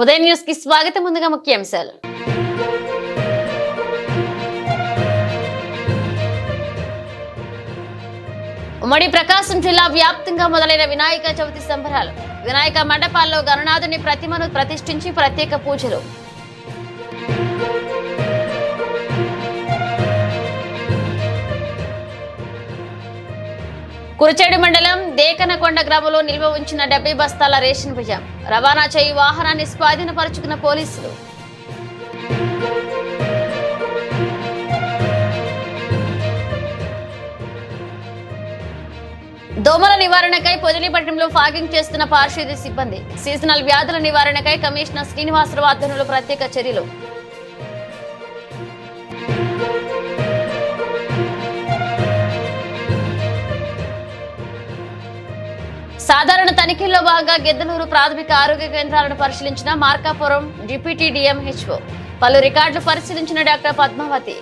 ఉదయం న్యూస్కి స్వాగతం ముందుగా ముఖ్యాంశాలు. ఉమ్మడి ప్రకాశం జిల్లా వ్యాప్తంగా మొదలైన వినాయక చవితి సంబరాలు. వినాయక మండపాల్లో గణనాథుని ప్రతిమను ప్రతిష్ఠించి ప్రత్యేక పూజలు. కురచేడు మండలం దేకనకొండ గ్రామంలో నిల్వ ఉంచిన డెబ్బై బస్తాల రేషన్ బియ్యం. రవాణా చేయి వాహనాన్ని స్వాధీనపరుచుకున్న పోలీసులు. దోమల నివారణకై పొదిలిపట్నంలో ఫాగింగ్ చేస్తున్న పారిశుద్ధ్య సిబ్బంది. సీజనల్ వ్యాధుల నివారణకై కమిషనర్ శ్రీనివాసరావు ఆధ్వర్యంలో ప్రత్యేక చర్యలు. సాధారణ తనిఖీల్లో భాగంగా గిద్దనూరు ప్రాథమిక ఆరోగ్య కేంద్రాలను పరిశీలించిన మార్కాపురం డిప్యూటీ డిఎంహెచ్ఓ. పలు రికార్డులు పరిశీలించిన డాక్టర్ పద్మావతి.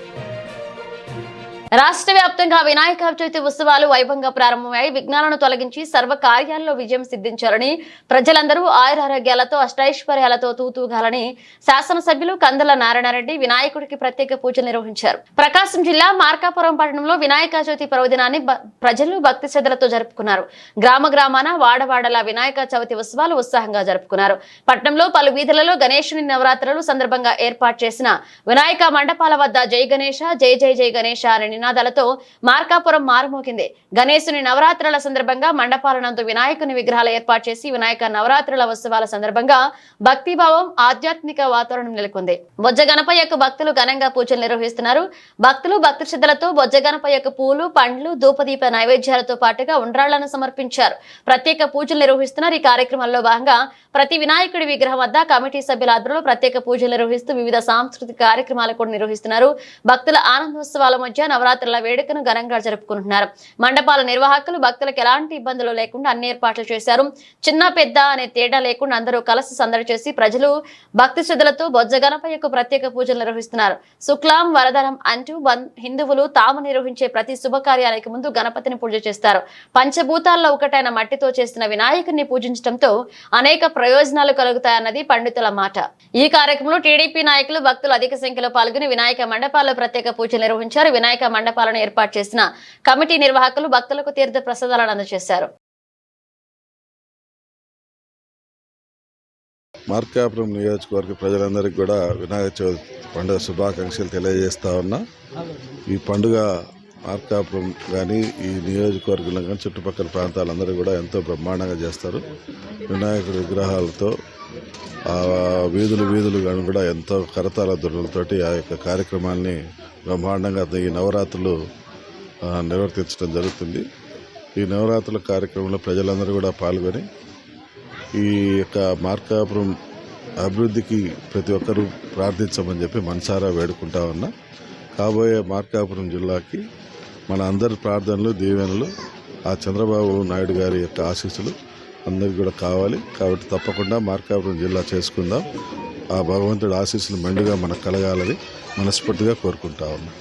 రాష్ట్ర వ్యాప్తంగా వినాయక చవితి ఉత్సవాలు వైభవంగా ప్రారంభమయ్యాయి. విఘ్నాలను తొలగించి సర్వ కార్యాల్లో విజయం సిద్ధించాలని ప్రజలందరూ ఆయురారోగ్యాలతో అష్టైశ్వర్యాలతో తూతూగాలని శాసనసభ్యులు కందల నారాయణరెడ్డి వినాయకుడికి ప్రత్యేక పూజలు నిర్వహించారు. ప్రకాశం జిల్లా మార్కాపురం పట్టణంలో వినాయక చవితి పర్వదినాన్ని ప్రజలు భక్తి శ్రద్ధలతో జరుపుకున్నారు. గ్రామ గ్రామాన వాడవాడల వినాయక చవితి ఉత్సవాలు ఉత్సాహంగా జరుపుకున్నారు. పట్టణంలో పలు వీధులలో గణేశుని నవరాత్రులు సందర్భంగా ఏర్పాటు చేసిన వినాయక మండపాల వద్ద జై గణేష జై జై జై గణేష అని నినాదాలతో మార్కాపురం మారుమోగింది. గణేశుని నవరాత్రుల సందర్భంగా మండపాలనందు వినాయకుని విగ్రహాలు ఏర్పాటు చేసి వినాయక నవరాత్రుల ఉత్సవాల సందర్భంగా భక్తిభావం ఆధ్యాత్మిక వాతావరణం నెలకొంది. బొజ్జ గణపయ్యకు భక్తులు ఘనంగా పూజలు నిర్వహిస్తున్నారు. భక్తులు భక్తి శ్రద్ధలతో బొజ్జ గణపయ్యకు పూలు పండ్లు ధూపదీప నైవేద్యాలతో పాటుగా ఉండ్రాళ్ళను సమర్పించారు. ప్రత్యేక పూజలు నిర్వహిస్తున్నారు. ఈ కార్యక్రమంలో భాగంగా ప్రతి వినాయకుడి విగ్రహం వద్ద కమిటీ సభ్యుల ఆధ్వర్యంలో ప్రత్యేక పూజలు నిర్వహిస్తూ వివిధ సాంస్కృతిక కార్యక్రమాలు కూడా నిర్వహిస్తున్నారు. భక్తుల ఆనందోత్సవాల మధ్య నవరాత్రుల వేడుకను ఘనంగా జరుపుకుంటున్నారు. మండపాల నిర్వాహకులు భక్తులకు ఎలాంటి ఇబ్బందులు లేకుండా అన్ని ఏర్పాట్లు చేశారు. చిన్న పెద్ద అనే తేడా లేకుండా అందరూ కలిసి సందడి చేసి ప్రజలు భక్తి శ్రద్ధలతో బొజ్జ గణపయ్యకు ప్రత్యేక పూజలు నిర్వహిస్తున్నారు. శుక్లాం వరదనం అంటూ హిందువులు తాము నిర్వహించే ప్రతి శుభకార్యానికి ముందు గణపతిని పూజ చేస్తారు. పంచభూతాల్లో ఒకటైన మట్టితో చేసిన వినాయకుడిని పూజించడంతో అనేక ప్రయోజనాలు కలుగుతాయన్నది పండితుల మాట. ఈ కార్యక్రమంలో టీడీపీ నాయకులు భక్తులు అధిక సంఖ్యలో పాల్గొని వినాయక మండపాల్లో ప్రత్యేక పూజలు నిర్వహించారు. వినాయక మండపాలను ఏర్పాటు చేసిన కమిటీ నిర్వాహకులు భక్తులకు తీర్థ ప్రసాదాలను అందజేశారు. మార్కాపురం నియోజకవర్గ ప్రజలందరికీ కూడా వినాయక చవితి పండుగ శుభాకాంక్షలు తెలియజేస్తా ఉన్నా. ఈ పండుగ మార్కాపురం కానీ ఈ నియోజకవర్గంలో కానీ చుట్టుపక్కల ప్రాంతాలందరూ కూడా ఎంతో బ్రహ్మాండంగా చేస్తారు. వినాయకుడి విగ్రహాలతో వీధులు వీధులు కూడా ఎంతో కరతాల దుర్లతోటి ఆ యొక్క కార్యక్రమాన్ని బ్రహ్మాండంగా ఈ నవరాత్రులు నిర్వర్తించడం జరుగుతుంది. ఈ నవరాత్రుల కార్యక్రమంలో ప్రజలందరూ కూడా పాల్గొని ఈ యొక్క మార్కాపురం అభివృద్ధికి ప్రతి ఒక్కరూ ప్రార్థించమని చెప్పి మనసారా వేడుకుంటా ఉన్నా. కాబోయే మార్కాపురం జిల్లాకి మన అందరి ప్రార్థనలు దీవెనలు ఆ చంద్రబాబు నాయుడు గారి యొక్క ఆశీస్సులు అందరికి కూడా కావాలి. కాబట్టి తప్పకుండా మార్కాపురం జిల్లా చేసుకుందాం. ఆ భగవంతుడి ఆశీస్సులు మెండుగా మనకు కలగాలని మనస్ఫూర్తిగా కోరుకుంటా ఉన్నా.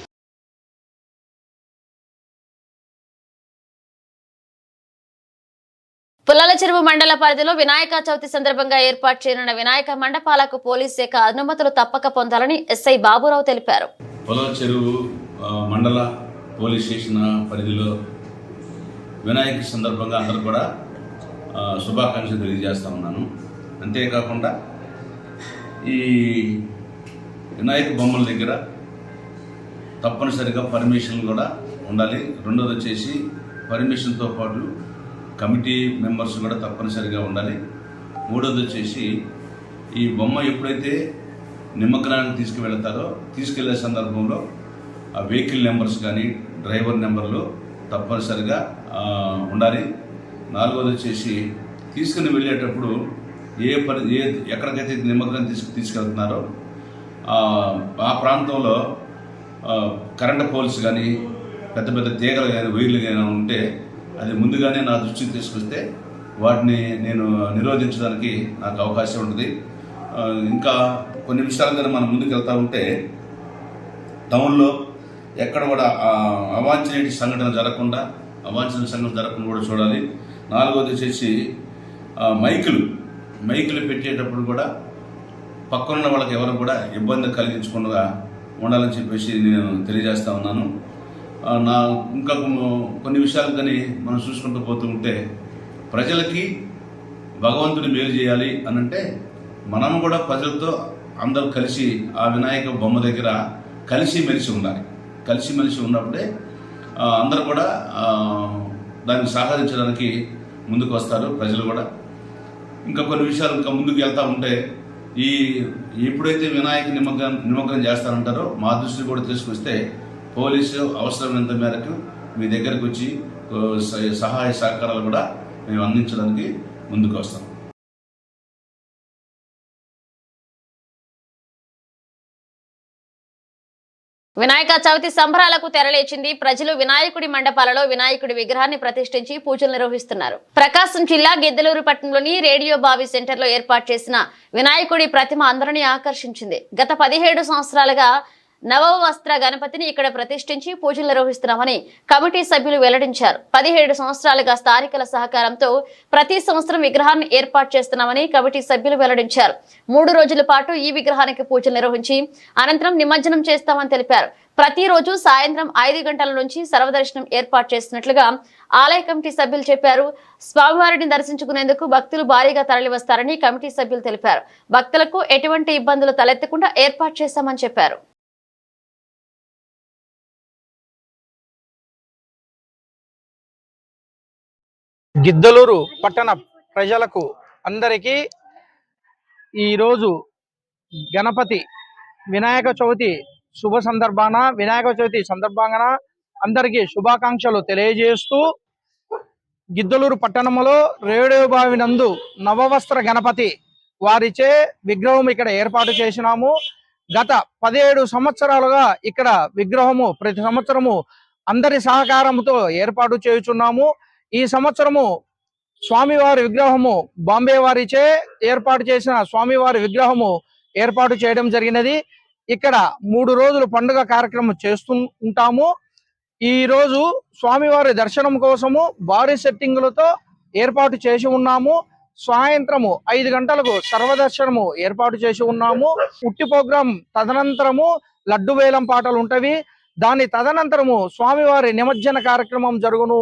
పుల్లల చెరువు మండల పరిధిలో వినాయక చవితి సందర్భంగా ఏర్పాటు చేయనున్న వినాయక మండపాలకు పోలీస్ శాఖ అనుమతులు తప్పక పొందాలని ఎస్ఐ బాబురావు తెలిపారు. పొలం చెరువు మండల పోలీస్ స్టేషన్ పరిధిలో వినాయక సందర్భంగా అందరూ కూడా శుభాకాంక్షలు తెలియజేస్తా ఉన్నాను. అంతేకాకుండా ఈ వినాయక బొమ్మల దగ్గర తప్పనిసరిగా పర్మిషన్ కూడా ఉండాలి. రెండోది వచ్చేసి పర్మిషన్తో పాటు కమిటీ మెంబర్స్ కూడా తప్పనిసరిగా ఉండాలి. మూడోది వచ్చేసి ఈ బొమ్మ ఎప్పుడైతే నిమగ్నానికి తీసుకువెళ్తారో తీసుకెళ్ళే సందర్భంలో ఆ వెహికల్ నెంబర్స్ కానీ డ్రైవర్ నెంబర్లు తప్పనిసరిగా ఉండాలి. నాలుగోది వచ్చేసి తీసుకుని వెళ్ళేటప్పుడు ఏ పరి ఏ ఎక్కడికైతే నిమగ్నం తీసుకు తీసుకెళ్తున్నారో ఆ ప్రాంతంలో కరెంట్ పోల్స్ కానీ పెద్ద పెద్ద తీగలు కానీ వైర్లు కానీ ఉంటే అది ముందుగానే నా దృష్టికి తీసుకొస్తే వాటిని నేను నిరోధించడానికి నాకు అవకాశం ఉంటుంది. ఇంకా కొన్ని నిమిషాలుగా మనం ముందుకు వెళ్తూ ఉంటే టౌన్లో ఎక్కడ కూడా అవాంఛనీయ సంఘటన జరగకుండా అవాంఛనీయ సంఘటన జరగకుండా కూడా చూడాలి. నాలుగోది వచ్చేసి మైకులు. మైకులు పెట్టేటప్పుడు కూడా పక్కనున్న వాళ్ళకి ఎవరు కూడా ఇబ్బంది కలిగించకుండా ఉండాలని చెప్పేసి నేను తెలియజేస్తా ఉన్నాను. నా ఇంకా కొన్ని విషయాలు కానీ మనం చూసుకుంటూ పోతూ ఉంటే ప్రజలకి భగవంతుని మేలు చేయాలి అని అంటే మనం కూడా ప్రజలతో అందరూ కలిసి ఆ వినాయక బొమ్మ దగ్గర కలిసి మెలిసి ఉండాలి. కలిసి మెలిసి ఉన్నప్పుడే అందరూ కూడా దాన్ని దానికి సహకరించడానికి ముందుకు వస్తారు ప్రజలు కూడా. ఇంకా కొన్ని విషయాలు ఇంకా ముందుకు వెళ్తూ ఉంటే ఈ ఎప్పుడైతే వినాయక నిమగ్నం నిమగ్నం చేస్తారంటారో మా దృష్టి కూడా తీసుకొస్తే పోలీసు అవసరమైనంత మేరకు మీ దగ్గరకు వచ్చి సహాయ సహకారాలు కూడా మేము అందించడానికి ముందుకు వస్తాం. వినాయక చవితి సంబరాలకు తెరలేచింది. ప్రజలు వినాయకుడి మండపాలలో వినాయకుడి విగ్రహాన్ని ప్రతిష్ఠించి పూజలు నిర్వహిస్తున్నారు. ప్రకాశం జిల్లా గిద్దలూరు పట్టణంలోని రేడియో బావి సెంటర్లో ఏర్పాటు చేసిన వినాయకుడి ప్రతిమ అందరినీ ఆకర్షించింది. గత పదిహేడు సంవత్సరాలుగా నవ వస్త్ర గణపతిని ఇక్కడ ప్రతిష్ఠించి పూజలు నిర్వహిస్తున్నామని కమిటీ సభ్యులు వెల్లడించారు. పదిహేడు సంవత్సరాలుగా స్థానికుల సహకారంతో ప్రతి సంవత్సరం విగ్రహాన్ని ఏర్పాటు చేస్తున్నామని కమిటీ సభ్యులు వెల్లడించారు. మూడు రోజుల పాటు ఈ విగ్రహానికి పూజలు నిర్వహించి అనంతరం నిమజ్జనం చేస్తామని తెలిపారు. ప్రతిరోజు సాయంత్రం ఐదు గంటల నుంచి సర్వదర్శనం ఏర్పాటు చేసినట్లుగా ఆలయ కమిటీ సభ్యులు చెప్పారు. స్వామివారిని దర్శించుకునేందుకు భక్తులు భారీగా తరలివస్తారని కమిటీ సభ్యులు తెలిపారు. భక్తులకు ఎటువంటి ఇబ్బందులు తలెత్తకుండా ఏర్పాటు చేశామని చెప్పారు. గిద్దలూరు పట్టణ ప్రజలకు అందరికీ ఈరోజు గణపతి వినాయక చవితి శుభ సందర్భాన వినాయక చవితి సందర్భంగా అందరికీ శుభాకాంక్షలు తెలియజేస్తూ గిద్దలూరు పట్టణంలో రేడియో బావి నందు నవవస్త్ర గణపతి వారిచే విగ్రహం ఇక్కడ ఏర్పాటు చేసినాము. గత పదిహేడు సంవత్సరాలుగా ఇక్కడ విగ్రహము ప్రతి సంవత్సరము అందరి సహకారంతో ఏర్పాటు చేయుచున్నాము. ఈ సంవత్సరము స్వామివారి విగ్రహము బాంబే వారిచే ఏర్పాటు చేసిన స్వామివారి విగ్రహము ఏర్పాటు చేయడం జరిగినది. ఇక్కడ మూడు రోజులు పండుగ కార్యక్రమం చేస్తూ ఉంటాము. ఈ రోజు స్వామివారి దర్శనం కోసము భారీ సెట్టింగులతో ఏర్పాటు చేసి ఉన్నాము. సాయంత్రము ఐదు గంటలకు సర్వదర్శనము ఏర్పాటు చేసి ఉన్నాము. ఉట్టి ప్రోగ్రాం తదనంతరము లడ్డు వేలం పాటలు ఉంటవి. దాని తదనంతరము స్వామివారి నిమజ్జన కార్యక్రమం జరుగును.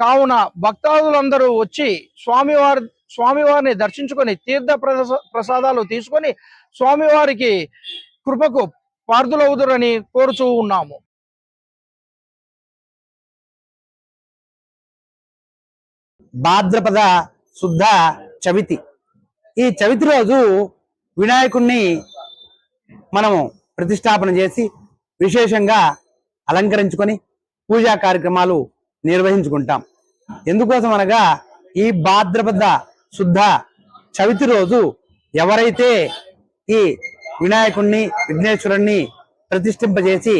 కావున భక్తాదులందరూ వచ్చి స్వామివారి స్వామివారిని దర్శించుకొని తీర్థ ప్రస- ప్రసాదాలు తీసుకొని స్వామివారికి కృపకు పార్థులవుదురని కోరుచూ ఉన్నాము. భాద్రపద శుద్ధ చవితి. ఈ చవితి రోజు వినాయకుణ్ణి మనము ప్రతిష్టాపన చేసి విశేషంగా అలంకరించుకొని పూజా కార్యక్రమాలు నిర్వహించుకుంటాం. ఎందుకోసం అనగా ఈ భాద్రపద శుద్ధ చవితి రోజు ఎవరైతే ఈ వినాయకుణ్ణి విఘ్నేశ్వరుణ్ణి ప్రతిష్ఠింపజేసి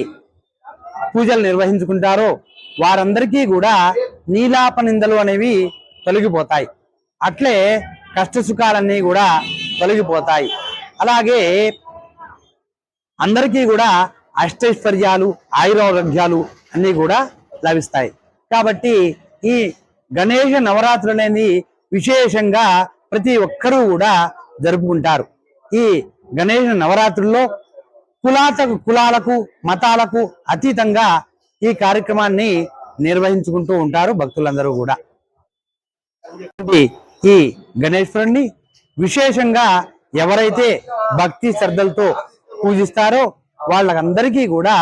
పూజలు నిర్వహించుకుంటారో వారందరికీ కూడా నీలాప నిందలు అనేవి తొలగిపోతాయి. అట్లే కష్టసుఖాలన్నీ కూడా తొలగిపోతాయి. అలాగే అందరికీ కూడా అష్టైశ్వర్యాలు ఆయురారోగ్యాలు అన్నీ కూడా లభిస్తాయి. కాబట్టి ఈ గణేష నవరాత్రులు అనేది విశేషంగా ప్రతి ఒక్కరూ కూడా జరుపుకుంటారు. ఈ గణేష నవరాత్రుల్లో కులాతకు కులాలకు మతాలకు అతీతంగా ఈ కార్యక్రమాన్ని నిర్వహించుకుంటూ ఉంటారు భక్తులందరూ కూడా. ఈ గణేశ్వరుణ్ణి విశేషంగా ఎవరైతే భక్తి శ్రద్ధలతో పూజిస్తారో వాళ్ళకందరికీ కూడా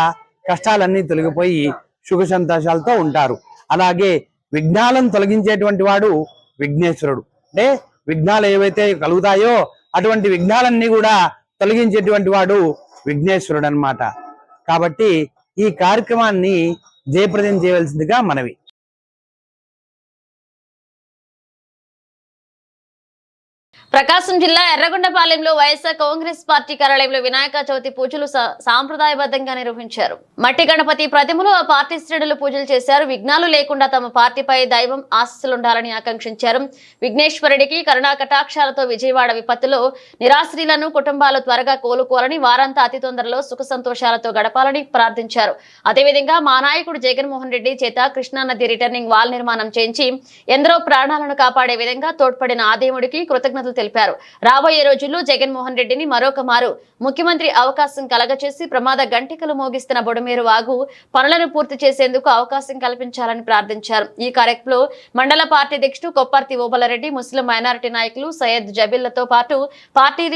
కష్టాలన్నీ తొలగిపోయి సుఖ సంతోషాలతో ఉంటారు. అలాగే విఘ్నాలను తొలగించేటువంటి వాడు విఘ్నేశ్వరుడు. అంటే విఘ్నాలు ఏవైతే కలుగుతాయో అటువంటి విఘ్నాలన్నీ కూడా తొలగించేటువంటి వాడు విఘ్నేశ్వరుడు అన్నమాట కాబట్టి ఈ కార్యక్రమాన్ని జయప్రదం చేయవలసిందిగా మనవి. ప్రకాశం జిల్లా ఎర్రగొండపాలెంలో వైఎస్ఆర్ కాంగ్రెస్ పార్టీ కార్యాలయంలో వినాయక చవితి పూజలు సా- సాంప్రదాయబద్ధంగా నిర్వహించారు. మట్టి గణపతి ప్రతిమలు ఆ పార్టీ శ్రేణులు పూజలు చేశారు. విఘ్నాలు లేకుండా తమ పార్టీపై దైవం ఆశస్సులుండాలని ఆకాంక్షించారు. విఘ్నేశ్వరుడికి కరుణా కటాక్షాలతో విజయవాడ విపత్తులో నిరాశ్రీలను కుటుంబాలు త్వరగా కోలుకోవాలని వారంతా అతి తొందరలో సుఖ సంతోషాలతో గడపాలని ప్రార్థించారు. అదేవిధంగా మా నాయకుడు జగన్మోహన్ రెడ్డి చేత కృష్ణానది రిటర్నింగ్ వాల్ నిర్మాణం చేయించి ఎందరో ప్రాణాలను కాపాడే విధంగా తోడ్పడిన ఆ దేవుడికి కృతజ్ఞతలు తెలిపారు. రాబోయే రోజుల్లో జగన్మోహన్ రెడ్డిని మరొక మారు ముఖ్యమంత్రి అవకాశం కలగచేసి ప్రమాద గంటికలు మోగిస్తున్న బొడమేరు వాగు పనులను పూర్తి చేసేందుకు అవకాశం కల్పించాలని ప్రార్థించారు. ఈ కార్యక్రమంలో మండల పార్టీ అధ్యక్షుడు కొప్పర్తి ఓబలరెడ్డి ముస్లిం మైనారిటీ నాయకులు సయ్యద్ జబిల్లతో పాటు పార్టీ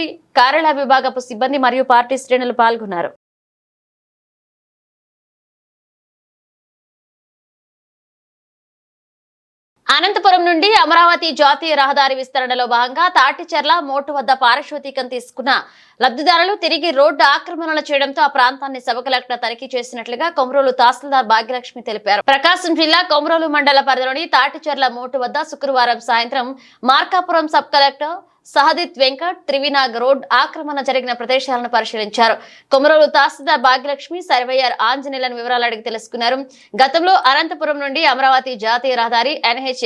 కార్యాలయ విభాగపు సిబ్బంది మరియు పార్టీ శ్రేణులు పాల్గొన్నారు. అనంతపురం నుండి అమరావతి జాతీయ రహదారి విస్తరణలో భాగంగా తాటిచెర్ల మోటు వద్ద పారిశోధికం తీసుకున్న లబ్ధిదారులు తిరిగి రోడ్డు ఆక్రమణలు చేయడంతో ఆ ప్రాంతాన్ని సబ కలెక్టర్ తనిఖీ చేసినట్లుగా కొమరోలు తహసీల్దార్ భాగ్యలక్ష్మి తెలిపారు. ప్రకాశం జిల్లా కొమరోలు మండల పరిధిలోని తాటిచెర్ల మోటు వద్ద శుక్రవారం సాయంత్రం Markapuram sub collector Sahadith Venkat Trivinag road ఆక్రమణ జరిగిన ప్రదేశాలను పరిశీలించారు. కొమరోలు తహసీల్దార్ భాగ్యలక్ష్మి సర్వేయర్ ఆంజనేయులను వివరాలు అడిగి తెలుసుకున్నారు. గతంలో అనంతపురం నుండి అమరావతి జాతీయ రహదారి ఎన్హెచ్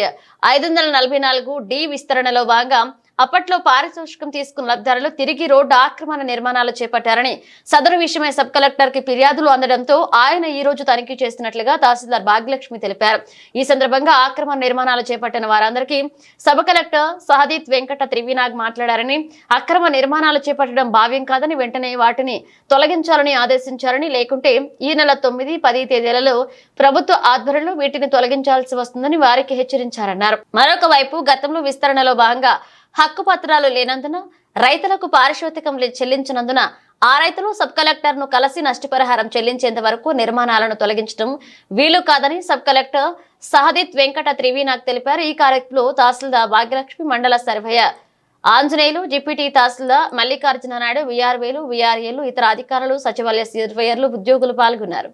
ఐదు వందల నలభై నాలుగు డి విస్తరణలో భాగంగా అప్పట్లో పారితోషికం తీసుకున్న లబ్ధిదారులు తిరిగి రోడ్డు ఆక్రమణ నిర్మాణాలు చేపట్టారని సదరు విషయమై సబ్ కలెక్టర్కి ఫిర్యాదులు అందడంతో ఆయన ఈ రోజు తనిఖీ చేస్తున్నట్లుగా తహసీల్దార్ భాగ్యలక్ష్మి తెలిపారు. ఈ సందర్భంగా ఆక్రమణ నిర్మాణాలు చేపట్టిన వారందరికీ సబ్ కలెక్టర్ సహదీత్ వెంకట త్రివినాగ్ మాట్లాడారని అక్రమ నిర్మాణాలు చేపట్టడం భావ్యం కాదని వెంటనే వాటిని తొలగించాలని ఆదేశించారని లేకుంటే ఈ నెల తొమ్మిది పది తేదీలలో ప్రభుత్వ ఆధ్వర్యంలో వీటిని తొలగించాల్సి వస్తుందని వారికి హెచ్చరించారన్నారు. మరొక వైపు గతంలో విస్తరణలో భాగంగా హక్కు పత్రాలు లేనందున రైతులకు పారిశోధికం చెల్లించినందున ఆ రైతులు సబ్ కలెక్టర్ను కలిసి నష్టపరిహారం చెల్లించేంత వరకు నిర్మాణాలను తొలగించడం వీలు కాదని సబ్ కలెక్టర్ సహదిత్ వెంకట త్రివీనాగ్ తెలిపారు. ఈ కార్యక్రమంలో తహసీల్దార్ భాగ్యలక్ష్మి మండల సర్వయ్య ఆంజనేయులు డిప్యూటీ తహసీల్దార్ మల్లికార్జున నాయుడు విఆర్వేలు విఆర్ఏలు ఇతర అధికారులు సచివాలయ సర్వేయర్లు ఉద్యోగులు పాల్గొన్నారు.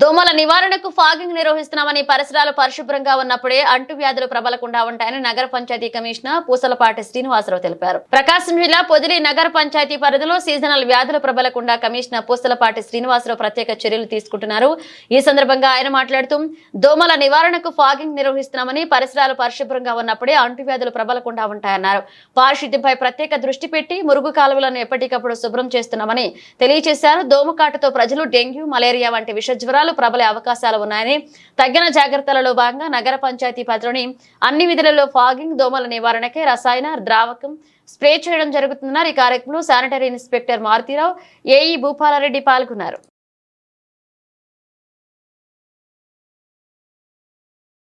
దోమల నివారణకు ఫాగింగ్ నిర్వహిస్తున్నామని పరిసరాలు పరిశుభ్రంగా ఉన్నప్పుడే అంటువ్యాధులు ప్రబలకుండా ఉంటాయని నగర పంచాయతీ కమిషనర్ పూసలపాటి శ్రీనివాసరావు తెలిపారు. ప్రకాశం జిల్లా పొదిలి నగర పంచాయతీ పరిధిలో సీజనల్ వ్యాధులు ప్రబలకుండా కమిషనర్ పూసలపాటి శ్రీనివాసరావు ప్రత్యేక చర్యలు తీసుకుంటున్నారు. ఈ సందర్భంగా ఆయన మాట్లాడుతూ దోమల నివారణకు ఫాగింగ్ నిర్వహిస్తున్నామని పరిసరాలు పరిశుభ్రంగా ఉన్నప్పుడే అంటువ్యాధులు ప్రబలకుండా ఉంటాయన్నారు. పారిశుద్ధ్యంపై ప్రత్యేక దృష్టి పెట్టి మురుగు కాలువలను ఎప్పటికప్పుడు శుభ్రం చేస్తున్నామని తెలియజేశారు. దోమకాటుతో ప్రజలు డెంగ్యూ మలేరియా వంటి విష జ్వరాలు ప్రబలే అవకాశాలు ఉన్నాయని తగిన జాగ్రత్తలలో భాగంగా నగర పంచాయతీ పరిధిలోని అన్ని విధులలో ఫాగింగ్ దోమల నివారణకై రసాయన ద్రావకం స్ప్రే చేయడం జరుగుతుందన్నారు. ఈ కార్యక్రమంలో sanitary inspector Maruthirao AE Bhupalareddy పాల్గొన్నారు.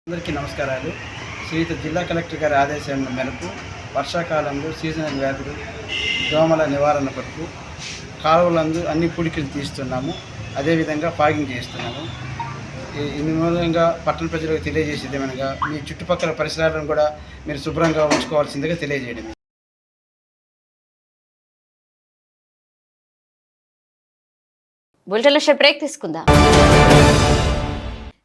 అందరికీ నమస్కారాలు. శ్రీయుత జిల్లా కలెక్టర్ గారి ఆదేశాల మేరకు వర్షాకాలంలో సీజనల్ వ్యాధులు దోమల నివారణ కొరకు కాలువలందు అన్ని పుడికిలు తీస్తున్నాము. అదేవిధంగా ఫాగింగ్ చేస్తున్నాము ఈ- ఇందు మూలంగా పట్టణ ప్రజలకు తెలియజేసేది ఏమనగా మీ చుట్టుపక్కల పరిసరాలను కూడా మీరు శుభ్రంగా ఉంచుకోవాల్సిందిగా తెలియజేయడం బ్రేక్ తీసుకుందాం.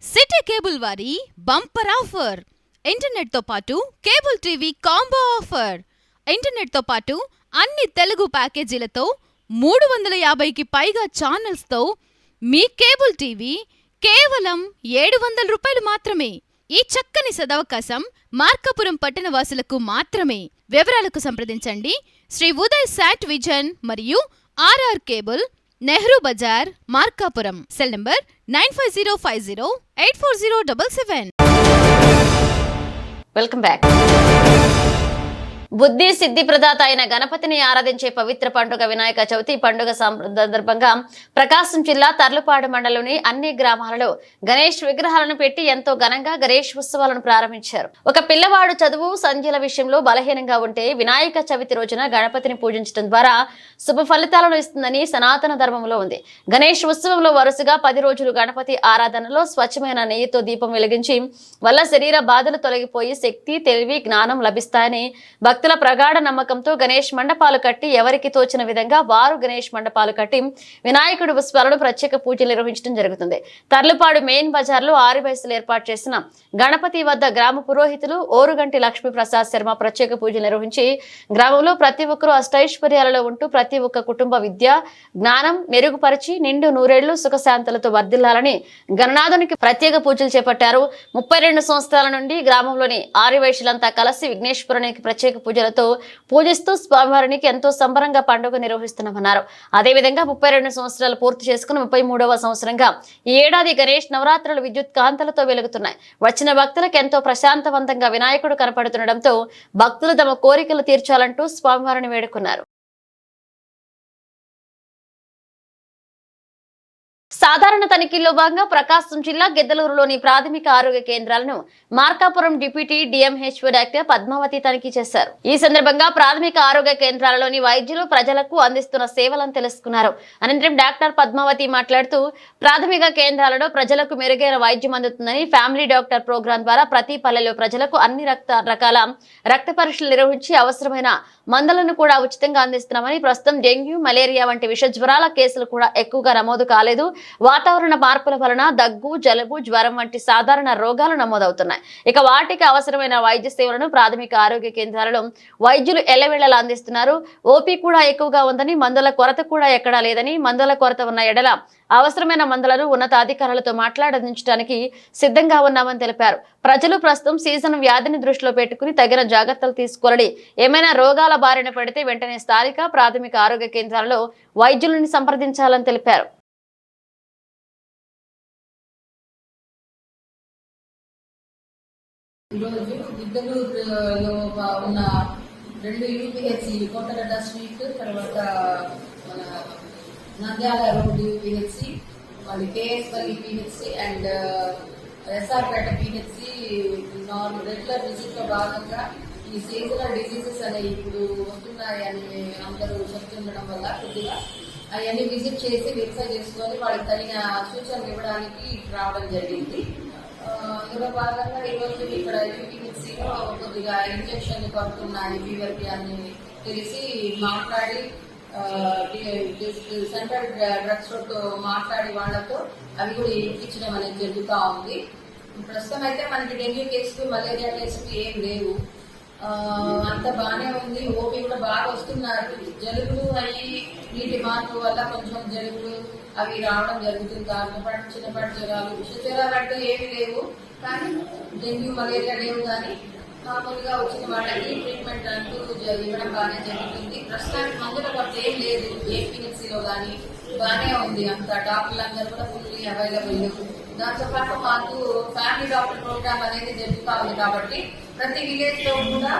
సిటీ కేబుల్ వారి బంపర్ ఆఫర్. ఇంటర్నెట్తో పాటు కేబుల్ టీవీ కాంబో ఆఫర్. ఇంటర్నెట్తో పాటు అన్ని తెలుగు ప్యాకేజీలతో మూడు వందల యాభైకి పైగా ఛానల్స్తో మీ కేబుల్ టీవీ కేవలం ఏడు వందల రూపాయలు మాత్రమే. ఈ చక్కని సదవకాశం మార్కాపురం పట్టణ వాసులకు మాత్రమే. వివరాలకు సంప్రదించండి. శ్రీ ఉదయ్ శాట్ విజన్ మరియు RR cable Nehru Bazar Markapuram. Cell number nine five zero five zero eight four zero double seven. Welcome back బుద్ధి సిద్ధి ప్రదాత అయిన గణపతిని ఆరాధించే పవిత్ర పండుగ వినాయక చవితి. పండుగ సందర్భంగా ప్రకాశం జిల్లా తర్లుపాడు మండలంలోని అన్ని గ్రామాలలో గణేష్ విగ్రహాలను పెట్టి ఎంతో ఘనంగా గణేష్ ఉత్సవాలను ప్రారంభించారు. ఒక పిల్లవాడు చదువు సంధ్యల విషయంలో బలహీనంగా ఉంటే వినాయక చవితి రోజున గణపతిని పూజించడం ద్వారా శుభ ఫలితాలను ఇస్తుందని సనాతన ధర్మంలో ఉంది. గణేష్ ఉత్సవంలో వరుసగా పది రోజులు గణపతి ఆరాధనలో స్వచ్ఛమైన నెయ్యితో దీపం వెలిగించి వల్ల శరీర బాధలు తొలగిపోయి శక్తి తెలివి జ్ఞానం లభిస్తాయని భక్తుల ప్రగాఢ నమ్మకంతో గణేష్ మండపాలు కట్టి ఎవరికి తోచిన విధంగా వారు గణేష్ మండపాలు కట్టి వినాయకుడి ఉత్సవాలను ప్రత్యేక పూజలు నిర్వహించడం జరుగుతుంది. తర్లుపాడు మెయిన్ బజార్లో ఆరు వయసులు ఏర్పాటు చేసిన గణపతి వద్ద గ్రామ పురోహితులు ఓరుగంటి లక్ష్మీ ప్రసాద్ శర్మ ప్రత్యేక పూజలు నిర్వహించి గ్రామంలో ప్రతి ఒక్కరూ అష్టైశ్వర్యాలలో ఉంటూ ప్రతి ఒక్క కుటుంబ విద్య జ్ఞానం మెరుగుపరిచి నిండు నూరేళ్ళు సుఖశాంతులతో వర్ధిల్లాలని గణనాథునికి ప్రత్యేక పూజలు చేపట్టారు. ముప్పై రెండు సంవత్సరాల నుండి గ్రామంలోని ఆర్యవైశ్యులంతా కలిసి విఘ్నేశ్వరునికి ప్రత్యేక పూజ పూజలతో పూజిస్తూ స్వామివారికి ఎంతో సంబరంగా పండుగ నిర్వహిస్తున్నామన్నారు. అదేవిధంగా ముప్పై రెండు సంవత్సరాలు పూర్తి చేసుకుని ముప్పై మూడవ సంవత్సరంగా ఈ ఏడాది గణేష్ నవరాత్రులు విద్యుత్ కాంతలతో వెలుగుతున్నాయి. వచ్చిన భక్తులకు ఎంతో ప్రశాంతవంతంగా వినాయకుడు కనపడుతుండటంతో భక్తులు తమ కోరికలు తీర్చాలంటూ స్వామివారిని వేడుకున్నారు. సాధారణ తనిఖీల్లో భాగంగా ప్రకాశం జిల్లా గిద్దలూరులోని ప్రాథమిక ఆరోగ్య కేంద్రాలను Markapuram deputy DMHO doctor Padmavathi తనిఖీ చేశారు. ఈ సందర్భంగా ప్రాథమిక ఆరోగ్య కేంద్రాలలోని వైద్యులు ప్రజలకు అందిస్తున్న సేవలను తెలుసుకున్నారు. అనంతరం డాక్టర్ పద్మావతి మాట్లాడుతూ ప్రాథమిక కేంద్రాలలో ప్రజలకు మెరుగైన వైద్యం అందుతుందని ఫ్యామిలీ డాక్టర్ ప్రోగ్రాం ద్వారా ప్రతి పల్లెలో ప్రజలకు అన్ని రక్త రకాల రక్త పరీక్షలు నిర్వహించి అవసరమైన మందులను కూడా ఉచితంగా అందిస్తున్నామని ప్రస్తుతం డెంగ్యూ మలేరియా వంటి విష జ్వరాల కేసులు కూడా ఎక్కువగా నమోదు కాలేదు. వాతావరణ మార్పుల వలన దగ్గు జలుబు జ్వరం వంటి సాధారణ రోగాలు నమోదవుతున్నాయి. ఇక వాటికి అవసరమైన వైద్య సేవలను ప్రాథమిక ఆరోగ్య కేంద్రాలలో వైద్యులు ఎల్లవేళలా అందిస్తున్నారు. ఓపీ కూడా ఎక్కువగా ఉందని మందుల కొరత కూడా ఎక్కడా లేదని మందుల కొరత ఉన్న ఎడల అవసరమైన మందులను ఉన్నతాధికారులతో మాట్లాడించడానికి సిద్ధంగా ఉన్నామని తెలిపారు. ప్రజలు ప్రస్తుతం సీజన్ వ్యాధిని దృష్టిలో పెట్టుకుని తగిన జాగ్రత్తలు తీసుకోవాలని ఏమైనా రోగాల బారిన పడితే వెంటనే స్థానిక ప్రాథమిక ఆరోగ్య కేంద్రాల్లో వైద్యులను సంప్రదించాలని తెలిపారు. ఈరోజు గిద్దలూరులో ఉన్న రెండు యూపీహెచ్సి కోటగడ్డ స్ట్రీట్ తర్వాత మన నంద్యాల రోడ్ యూపీహెచ్సి మళ్ళీ KSPalli PHC and SRPeta PHC normal regular విజిట్లో భాగంగా ఈ సీజనల్ డిసీజెస్ అనేవి ఇప్పుడు వస్తున్నాయని అందరూ చెప్తుండడం వల్ల కొద్దిగా అవన్నీ విజిట్ చేసి వెరిఫై చేసుకొని వాళ్ళకి తగిన సూచనలు ఇవ్వడానికి రావడం జరిగింది. అందులో ఇందులో భాగంగా ఈరోజు ఇక్కడ యూపీహెచ్సిలో కొద్దిగా ఇంజక్షన్ పడుతున్నాయి ఫీవర్కి అని తెలిసి మాట్లాడి సెంట్రల్ డ్రగ్స్తో మాట్లాడి వాళ్ళతో అవి కూడా ఇప్పించడం అనేది జరుగుతూ ఉంది. ప్రస్తుతం అయితే మనకి డెంగ్యూ కేసులు మలేరియా కేసులు ఏం లేవు. అంత బాగానే ఉంది. ఓపీ కూడా బాగా వస్తున్నారు. జలుబులు అయ్యి నీటి మార్పు వల్ల కొంచెం జలుబులు అవి రావడం జరుగుతుంది. దాంతో చిన్నపాటి జ్వరాలు. విష జ్వరాలు అంటూ ఏమి లేవు. కానీ డెంగ్యూ మలేరియా లేవు కానీ మామూలుగా వచ్చిన వాళ్ళకి ట్రీట్మెంట్ అంటూ ఇవ్వడం బాగానే జరుగుతుంది. ప్రస్తుతానికి మందుల కొరత ఏం లేదు. ఏపీహెచ్సిలో కానీ బాగానే ఉంది. అంత డాక్టర్లందరూ కూడా ఫుల్లీ అవైలబుల్ దాంతో పాటు మాకు ఫ్యామిలీ డాక్టర్ ప్రోగ్రామ్ అనేది జరుగుతా ఉంది కాబట్టి ప్రతి విలేజ్లో కూడా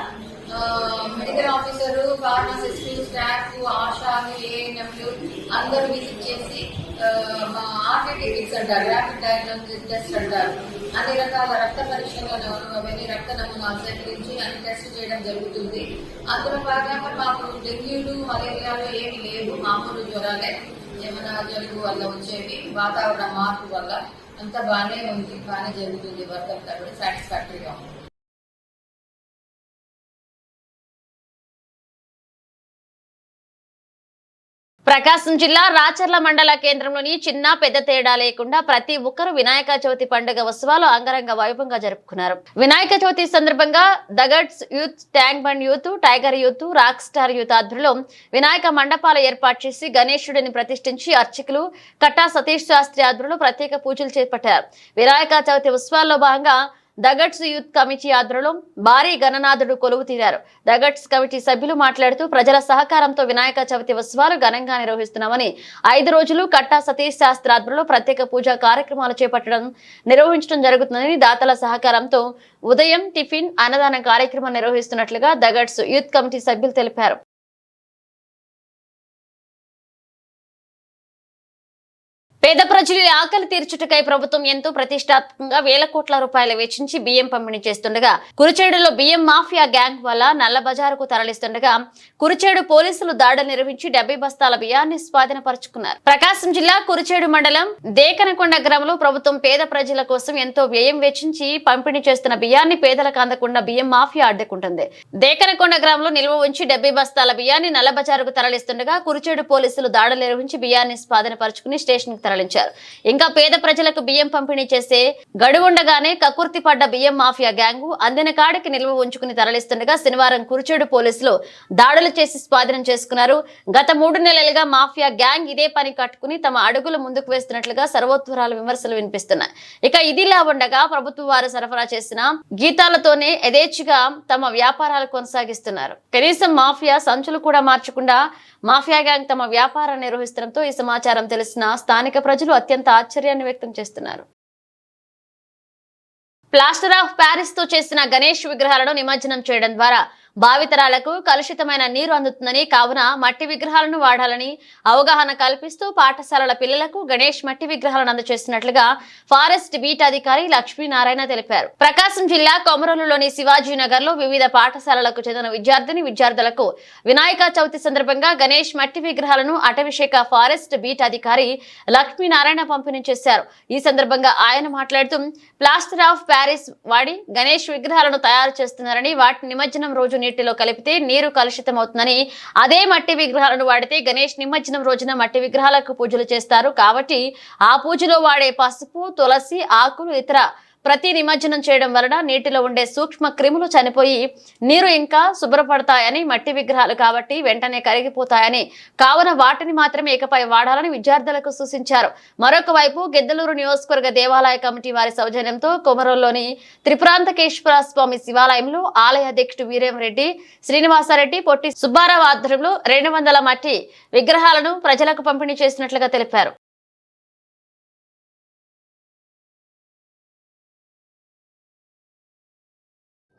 medical officer pharmacist staff ASHA ఏఎన్ఎంలు అందరూ విజిట్ చేసి ఆ, మా అంటారు ర్యాపిడ్ డయాగ్నోస్టిక్ టెస్ట్ అంటారు. అన్ని రకాల రక్త పరీక్షలను అవన్నీ రక్త నమూనాలు సేకరించి అన్ని టెస్ట్ చేయడం జరుగుతుంది. అందులో భాగంగా మాకు డెంగ్యూలు మలేరియాలు ఏమి లేవు. మామూలు జ్వరాలే. ఏమైనా జలుబు వల్ల వచ్చేవి వాతావరణ మార్పు వల్ల అంతా బాగానే ఉంది బాగానే జరుగుతుంది వర్క్ అంతా కూడా సాటిస్ఫాక్టరీగా ఉంది. ప్రకాశం జిల్లా రాచర్ల మండల కేంద్రంలోని చిన్న పెద్ద తేడా లేకుండా ప్రతి ఒక్కరూ వినాయక చవితి పండుగ ఉత్సవాలు అంగరంగ వైభవంగా జరుపుకున్నారు. వినాయక చవితి సందర్భంగా దగడ్స్ youth tank bund youth tiger youth rock star youth ఆధ్వర్యంలో వినాయక మండపాలు ఏర్పాటు చేసి గణేశుడిని ప్రతిష్ఠించి అర్చకులు కట్టా సతీష్ శాస్త్రి ఆధ్వర్యంలో ప్రత్యేక పూజలు చేపట్టారు. వినాయక చవితి ఉత్సవాల్లో భాగంగా దగట్స్ యూత్ కమిటీ ఆధ్వర్యంలో భారీ గణనాథుడు కొలువు తీరారు. దగట్స్ కమిటీ సభ్యులు మాట్లాడుతూ ప్రజల సహకారంతో వినాయక చవితి ఉత్సవాలు ఘనంగా నిర్వహిస్తున్నామని ఐదు రోజులు కట్టా సతీష్ శాస్త్రి ఆధ్వర్యంలో ప్రత్యేక పూజా కార్యక్రమాలు చేపట్టడం నిర్వహించడం జరుగుతుందని దాతల సహకారంతో ఉదయం టిఫిన్ అన్నదాన కార్యక్రమం నిర్వహిస్తున్నట్లుగా దగట్స్ యూత్ కమిటీ సభ్యులు తెలిపారు. పేద ప్రజలు ఆకలి తీర్చుటకై ప్రభుత్వం ఎంతో ప్రతిష్టాత్మకంగా వేల కోట్ల రూపాయలు వెచ్చించి బియ్యం పంపిణీ చేస్తుండగా కురిచేడులో బియ్యం మాఫియా గ్యాంగ్ వల్ల నల్ల బజారుకు తరలిస్తుండగా కురిచేడు పోలీసులు దాడులు నిర్వహించి డెబ్బై బస్తాల బియ్యాన్ని స్వాధీనపరుచుకున్నారు. ప్రకాశం జిల్లా కురిచేడు మండలం దేకనకొండ గ్రామంలో ప్రభుత్వం పేద ప్రజల కోసం ఎంతో వ్యయం వెచ్చించి పంపిణీ చేస్తున్న బియ్యాన్ని పేదలకు అందకుండా బియ్యం మాఫియా అడ్డుకుంటుంది. దేకనకొండ గ్రామంలో నిల్వ ఉంచి డెబ్బై బస్తాల బియ్యాన్ని నల్ల బజారుకు తరలిస్తుండగా కురిచేడు పోలీసులు దాడులు నిర్వహించి బియ్యాన్ని స్వాధీనపరుచుకుని స్టేషన్ తరలి వివరించారు. ఇంకా పేద ప్రజలకు బియ్యం పంపిణీ చేసే గడువుండగానే కకుర్తి పడ్డ బియ్యం మాఫియా గ్యాంగు అందిన కాడికి నిల్వ ఉంచుకుని తరలిస్తుండగా శనివారం కురుచేడు పోలీసులు దాడులు చేసి స్వాధీనం చేసుకున్నారు. గత మూడు నెలలుగా మాఫియా గ్యాంగ్ ఇదే పని కట్టుకుని తమ అడుగులు ముందుకు వేస్తున్నట్లుగా సర్వోత్తరాల విమర్శలు వినిపిస్తున్నాయి. ఇక ఇదిలా ఉండగా ప్రభుత్వ వారు సరఫరా చేసిన గీతాలతోనే యథేచ్ఛగా తమ వ్యాపారాలు కొనసాగిస్తున్నారు. కనీసం మాఫియా సంచులు కూడా మార్చకుండా మాఫియా గ్యాంగ్ తమ వ్యాపారాన్ని నిర్వహిస్తుండటంతో ఈ సమాచారం తెలిసిన స్థానిక ప్రజలు అత్యంత ఆశ్చర్యాన్ని వ్యక్తం చేస్తున్నారు. ప్లాస్టర్ ఆఫ్ ప్యారిస్తో చేసిన గణేష్ విగ్రహాలను నిమజ్జనం చేయడం ద్వారా భావితరాలకు కలుషితమైన నీరు అందుతుందని కావున మట్టి విగ్రహాలను వాడాలని అవగాహన కల్పిస్తూ పాఠశాలల పిల్లలకు గణేష్ మట్టి విగ్రహాలను అందజేస్తున్నట్లుగా ఫారెస్ట్ బీట్ అధికారి లక్ష్మీనారాయణ తెలిపారు. ప్రకాశం జిల్లా కొమరలులోని శివాజీ నగర్లో వివిధ పాఠశాలలకు చెందిన విద్యార్థిని విద్యార్థులకు వినాయక చవితి సందర్భంగా గణేష్ మట్టి విగ్రహాలను అటవీశాఖ ఫారెస్ట్ బీట్ అధికారి లక్ష్మీనారాయణ పంపిణీ చేశారు. ఈ సందర్భంగా ఆయన మాట్లాడుతూ ప్లాస్టర్ ఆఫ్ ప్యారిస్ వాడి గణేష్ విగ్రహాలను తయారు చేస్తున్నారని వాటి నిమజ్జనం రోజు నీటిలో కలిపితే నీరు కలుషితమవుతుందని. అదే మట్టి విగ్రహాలను వాడితే గణేష్ నిమజ్జనం రోజున మట్టి విగ్రహాలకు పూజలు చేస్తారు. కాబట్టి ఆ పూజలో వాడే పసుపు తులసి ఆకులు ఇతర ప్రతి నిమజ్జనం చేయడం వలన నీటిలో ఉండే సూక్ష్మ క్రిములు చనిపోయి నీరు ఇంకా శుభ్రపడతాయని మట్టి విగ్రహాలు కాబట్టి వెంటనే కరిగిపోతాయని కావున వాటిని మాత్రమే ఇకపై వాడాలని విద్యార్థులకు సూచించారు. మరొక వైపు గిద్దలూరు నియోజకవర్గ దేవాలయ కమిటీ వారి సౌజన్యంతో కొమరంలోని త్రిపురాంతకేశ్వర స్వామి శివాలయంలో ఆలయ అధ్యక్షుడు వీరేమరెడ్డి శ్రీనివాసరెడ్డి శ్రీనివాసారెడ్డి పొట్టి సుబ్బారావు ఆధ్వర్యంలో రెండు వందల మట్టి విగ్రహాలను ప్రజలకు పంపిణీ చేసినట్లుగా తెలిపారు.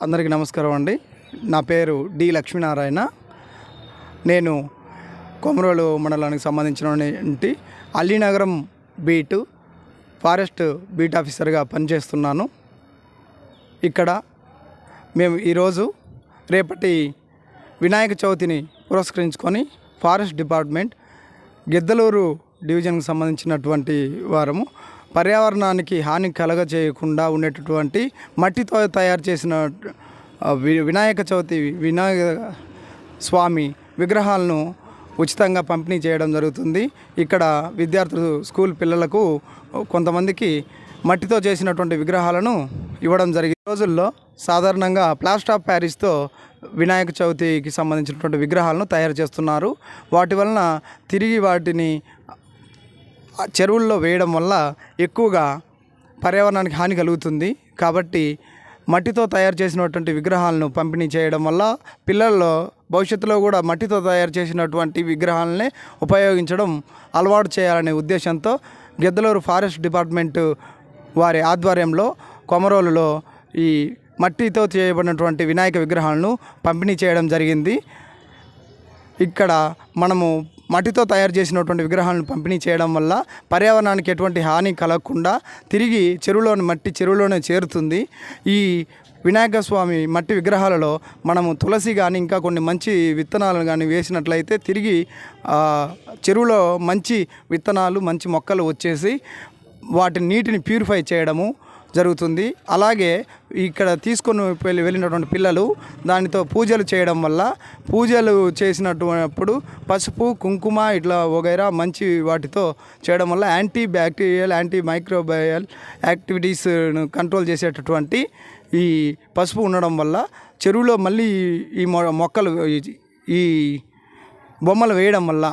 అందరికీ నమస్కారం అండి. నా పేరు డి లక్ష్మీనారాయణ. నేను కొమరోలు మండలానికి సంబంధించినటువంటి అల్లీనగరం బీటు ఫారెస్ట్ బీట్ ఆఫీసర్గా పనిచేస్తున్నాను. ఇక్కడ మేము ఈరోజు రేపటి వినాయక చవితిని పురస్కరించుకొని ఫారెస్ట్ డిపార్ట్మెంట్ గిద్దలూరు డివిజన్కి సంబంధించినటువంటి వారము పర్యావరణానికి హాని కలగ చేయకుండా ఉండేటటువంటి మట్టితో తయారు చేసిన వి- వినాయక చవితి వినాయక స్వామి విగ్రహాలను ఉచితంగా పంపిణీ చేయడం జరుగుతుంది. ఇక్కడ విద్యార్థులు స్కూల్ పిల్లలకు కొంతమందికి మట్టితో చేసినటువంటి విగ్రహాలను ఇవ్వడం జరిగింది. ఈ రోజుల్లో సాధారణంగా ప్లాస్టర్ ఆఫ్ ప్యారిస్తో వినాయక చవితికి సంబంధించినటువంటి విగ్రహాలను తయారు చేస్తున్నారు. వాటి వలన తిరిగి వాటిని చెరువుల్లో వేయడం వల్ల ఎక్కువగా పర్యావరణానికి హాని కలుగుతుంది. కాబట్టి మట్టితో తయారు చేసినటువంటి విగ్రహాలను పంపిణీ చేయడం వల్ల పిల్లల్లో భవిష్యత్తులో కూడా మట్టితో తయారు చేసినటువంటి విగ్రహాలనే ఉపయోగించడం అలవాటు చేయాలనే ఉద్దేశంతో గెద్దలూరు ఫారెస్ట్ డిపార్ట్మెంట్ వారి ఆధ్వర్యంలో కొమరోలులో ఈ మట్టితో చేయబడినటువంటి వినాయక విగ్రహాలను పంపిణీ చేయడం జరిగింది. ఇక్కడ మనము మట్టితో తయారు చేసినటువంటి విగ్రహాలను పంపిణీ చేయడం వల్ల పర్యావరణానికి ఎటువంటి హాని కలగకుండా తిరిగి చెరువులోని మట్టి చెరువులోనే చేరుతుంది. ఈ వినాయక స్వామి మట్టి విగ్రహాలలో మనము తులసి కానీ ఇంకా కొన్ని మంచి విత్తనాలు కానీ వేసినట్లయితే తిరిగి చెరువులో మంచి విత్తనాలు మంచి మొక్కలు వచ్చేసి వాటి నీటిని ప్యూరిఫై చేయడము జరుగుతుంది. అలాగే ఇక్కడ తీసుకొని వెళ్ళి వెళ్ళినటువంటి పిల్లలు దానితో పూజలు చేయడం వల్ల పూజలు చేసినప్పుడు పసుపు కుంకుమ ఇట్లా వగైరా మంచి వాటితో చేయడం వల్ల యాంటీ బ్యాక్టీరియల్ యాంటీ మైక్రోబయల్ యాక్టివిటీస్ను కంట్రోల్ చేసేటటువంటి ఈ పసుపు ఉండడం వల్ల చెరువులో మళ్ళీ ఈ మొ- మొక్కలు ఈ- ఈ బొమ్మలు వేయడం వల్ల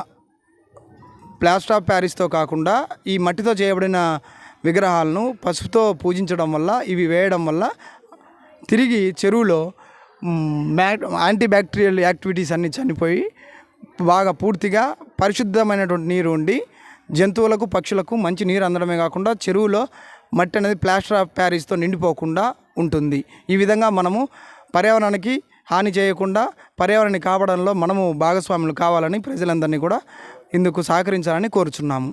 ప్లాస్టర్ ఆఫ్ ప్యారిస్తో కాకుండా ఈ మట్టితో చేయబడిన విగ్రహాలను పసుపుతో పూజించడం వల్ల ఇవి వేయడం వల్ల తిరిగి చెరువులో యాంటీ బ్యాక్టీరియల్ యాక్టివిటీస్ అన్నీ చనిపోయి బాగా పూర్తిగా పరిశుద్ధమైనటువంటి నీరు ఉండి జంతువులకు పక్షులకు మంచి నీరు అందడమే కాకుండా చెరువులో మట్టి అనేది ప్లాస్టర్ ఆఫ్ ప్యారిస్తో నిండిపోకుండా ఉంటుంది. ఈ విధంగా మనము పర్యావరణానికి హాని చేయకుండా పర్యావరణాన్ని కాపాడంలో మనము భాగస్వాములు కావాలని ప్రజలందరినీ కూడా ఇందుకు సహకరించాలని కోరుచున్నాము.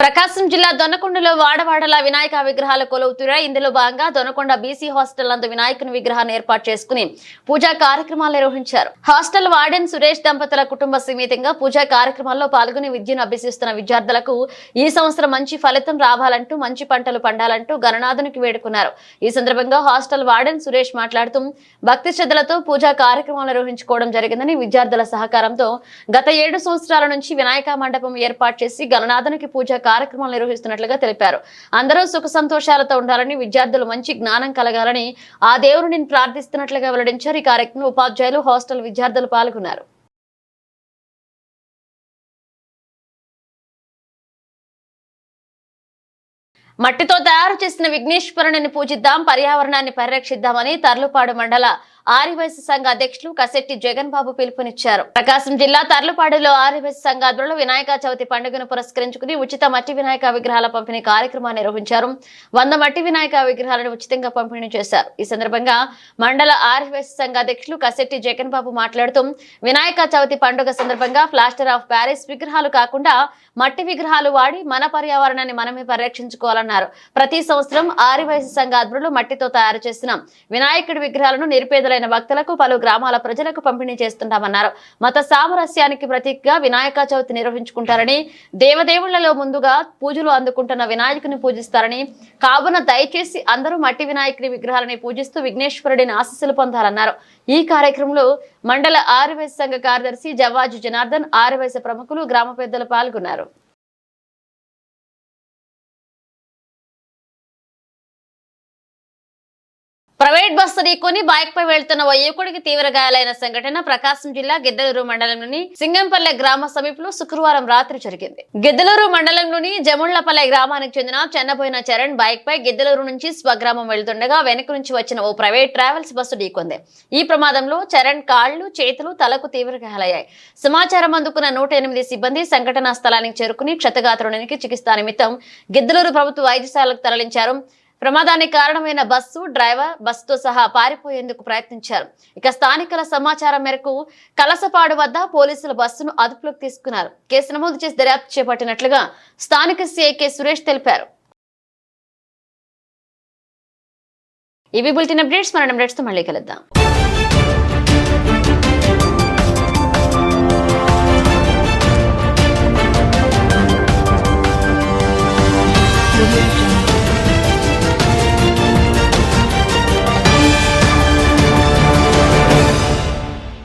ప్రకాశం జిల్లా దొనకొండలో వాడవాడల వినాయక విగ్రహాలు కొలువుతురా ఇందులో భాగంగా దొనకొండ బీసీ హాస్టల్ నందు వినాయకుని విగ్రహాన్ని ఏర్పాటు చేసుకుని పూజా కార్యక్రమాలు నిర్వహించారు. హాస్టల్ వార్డెన్ సురేష్ దంపతుల కుటుంబ సమేతంగా పూజా కార్యక్రమాల్లో పాల్గొని విద్యను అభ్యసిస్తున్న విద్యార్థులకు ఈ సంవత్సరం మంచి ఫలితం రావాలంటూ మంచి పంటలు పండాలంటూ గణనాథునికి వేడుకున్నారు. ఈ సందర్భంగా హాస్టల్ వార్డెన్ సురేష్ మాట్లాడుతూ భక్తి శ్రద్ధలతో పూజా కార్యక్రమాలు నిర్వహించుకోవడం జరిగిందని విద్యార్థుల సహకారంతో గత ఏడు సంవత్సరాల నుంచి వినాయక మండపం ఏర్పాటు చేసి గణనాథునికి పూజా కార్యక్రమాలు నిర్వహిస్తున్నట్లుగా తెలిపారు. అందరూ సుఖ సంతోషాలతో ఉండాలని విద్యార్థులు మంచి జ్ఞానం కలగాలని ఆ దేవుడిని ప్రార్థిస్తున్నట్లుగా వెల్లడించారు. ఈ కార్యక్రమం ఉపాధ్యాయులు హాస్టల్ విద్యార్థులు పాల్గొన్నారు. మట్టితో తయారు చేసిన విఘ్నేశ్వరుని పూజిద్దాం పర్యావరణాన్ని పరిరక్షిద్దామని తర్లుపాడు మండల ఆర్యవైశ్య సంఘ అధ్యక్షులు కసెట్టి జగన్ బాబు పిలుపునిచ్చారు. ప్రకాశం జిల్లా తర్లుపాడులో ఆర్యవైశ్య సంఘ ఆధ్వర్యంలో వినాయక చవితి పండుగను పురస్కరించుకుని ఉచిత మట్టి వినాయక విగ్రహాల పంపిణీ కార్యక్రమాన్ని నిర్వహించారు. వంద మట్టి వినాయక విగ్రహాలను ఉచితంగా పంపిణీ చేశారు. ఈ సందర్భంగా మండల ఆర్యవైశ్య సంఘ అధ్యక్షులు కసెట్టి జగన్ బాబు మాట్లాడుతూ వినాయక చవితి పండుగ సందర్భంగా ప్లాస్టర్ ఆఫ్ ప్యారిస్ విగ్రహాలు కాకుండా మట్టి విగ్రహాలు వాడి మన పర్యావరణాన్ని మనమే పరిరక్షించుకోవాలన్నారు. ప్రతి సంవత్సరం ఆర్యవైశ్య సంఘ ఆధ్వర్యంలో మట్టితో తయారు చేసిన వినాయకుడి విగ్రహాలను నిరుపేదలైన భక్తులకు పలు గ్రామాల ప్రజలకు పంపిణీ చేస్తుంటామన్నారు. మత సామరస్యానికి ప్రతీకగా వినాయక చవితి నిర్వహించుకుంటారని దేవదేవుళ్ళలో ముందుగా పూజలు అందుకుంటున్న వినాయకుని పూజిస్తారని కావున దయచేసి అందరూ మట్టి వినాయకుని విగ్రహాలని పూజిస్తూ విఘ్నేశ్వరుడిని ఆశీస్సులు పొందాలన్నారు. ఈ కార్యక్రమంలో మండల ఆర్యవైశ్య సంఘ కార్యదర్శి జవాజు జనార్దన్ ఆర్యవైశ్య ప్రముఖులు గ్రామ పెద్దలు పాల్గొన్నారు. ప్రైవేట్ బస్సు ఢీకొని బైక్ పై వెళ్తున్న ఓ యువకుడికి తీవ్ర గాయాలైన సంఘటన ప్రకాశం జిల్లా గిద్దలూరు మండలంలోని సింగంపల్లె గ్రామ సమీపంలో శుక్రవారం రాత్రి జరిగింది. గిద్దలూరు మండలంలోని జముళ్ళపల్లె గ్రామానికి చెందిన చెన్నబోయిన చరణ్ బైక్ పై గిద్దలూరు నుంచి స్వగ్రామం వెళ్తుండగా వెనక నుంచి వచ్చిన ఓ ప్రైవేట్ ట్రావెల్స్ బస్సు ఢీకొంది. ఈ ప్రమాదంలో చరణ్ కాళ్ళు చేతులు తలకు తీవ్ర గాయాలయ్యాయి. సమాచారం అందుకున్న నూట ఎనిమిది సిబ్బంది సంఘటనా స్థలానికి చేరుకుని క్షతగాత్రునికి చికిత్స నిమిత్తం గిద్దలూరు ప్రభుత్వ వైద్యశాలకు తరలించారు. ప్రమాదానికి కారణమైన బస్సు డ్రైవర్ బస్సుతో సహా పారిపోయేందుకు ప్రయత్నించారు. ఇక స్థానికుల సమాచారం మేరకు కలసపాడు వద్ద పోలీసులు బస్సును అదుపులోకి తీసుకున్నారు. కేసు నమోదు చేసి దర్యాప్తు చేపట్టినట్లుగా స్థానిక సిఐకే సురేష్ తెలిపారు. ఇవి బులెటిన్ అప్డేట్స్ మన అప్డేట్స్తో మళ్ళీ కలుద్దాం.